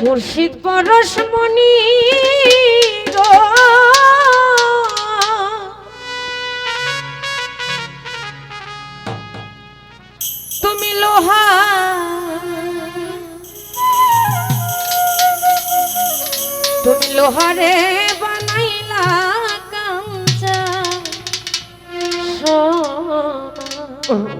মুর্শিদ পরশমণি তুমি লোহা তুমি লোহারে বানাইলা কাঞ্চা সোনা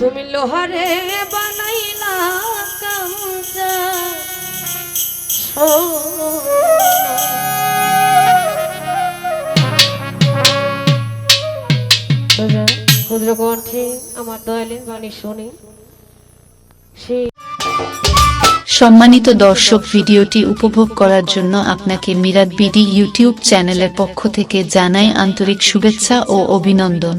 তুমি লোহারে বানাইলা আচ্ছা, ক্ষুদ্র কণ্ঠে আমার দয়ালের বাণী সম্মানিত দর্শক ভিডিওটি উপভোগ করার জন্য আপনাকে মিরাদ বিডি ইউটিউব চ্যানেলের পক্ষ থেকে জানাই আন্তরিক শুভেচ্ছা ও অভিনন্দন।